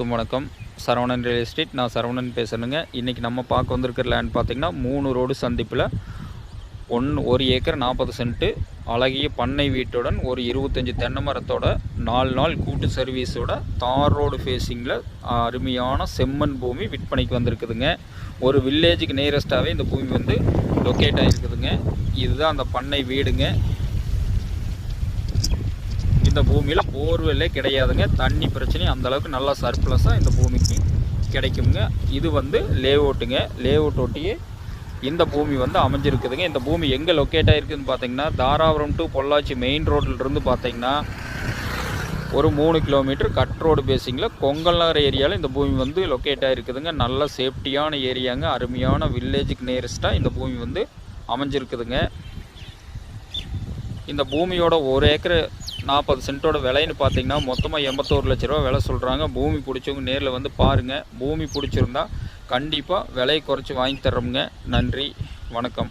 அனைவருக்கும் வணக்கம். Saravanan real estate நான் சரவணன் பேசுகிறேங்க இன்றைக்கி நம்ம பார்க்க வந்திருக்கிற லேண்ட் பார்த்திங்கன்னா மூணு ரோடு சந்திப்பில் ஒன் ஒரு ஏக்கர் நாற்பது சென்ட்டு அழகிய பண்ணை வீட்டுடன் ஒரு இருபத்தஞ்சி தென்னை மரத்தோட நாலு நாள் கூட்டு சர்வீஸோட தார் ரோடு ஃபேஸிங்கில் அருமையான செம்மண் பூமி விற்பனைக்கு வந்திருக்குதுங்க. ஒரு வில்லேஜுக்கு நியரஸ்ட்டாகவே இந்த பூமி வந்து லொக்கேட் ஆகிருக்குதுங்க இதுதான் அந்த பண்ணை வீடுங்க. இந்த பூமியில் போர்வெல்லே கிடையாதுங்க. தண்ணி பிரச்சனை அந்தளவுக்கு நல்லா சர்ப்ளஸாக இந்த பூமிக்கு கிடைக்குங்க. இது வந்து லேஅவுட்டுங்க லேஅவுட் ஒட்டியே இந்த பூமி வந்து அமைஞ்சிருக்குதுங்க. இந்த பூமி எங்கே லொக்கேட் ஆகிருக்குன்னு பார்த்தீங்கன்னா தாராபுரம் டு பொள்ளாச்சி மெயின் ரோட்லேருந்து பார்த்தீங்கன்னா ஒரு மூணு கிலோமீட்டர் கட் ரோடு பேசிங்கில் கொங்கல்நகர் ஏரியாவில் இந்த பூமி வந்து லொக்கேட் ஆகிருக்குதுங்க நல்ல சேஃப்டியான ஏரியாங்க. அருமையான வில்லேஜுக்கு நியரஸ்ட்டாக இந்த பூமி வந்து அமைஞ்சிருக்குதுங்க. இந்த பூமியோட ஒரு ஏக்கர் நாற்பது சென்ட்டோட விலைன்னு பார்த்தீங்கன்னா மொத்தமாக எண்பத்தோரு லட்ச ரூபா விலை சொல்கிறாங்க பூமி பிடிச்சவங்க நேரில் வந்து பாருங்கள் பூமி பிடிச்சிருந்தா கண்டிப்பாக விலையை குறைச்சி வாங்கி தர்றோமுங்க. நன்றி. வணக்கம்.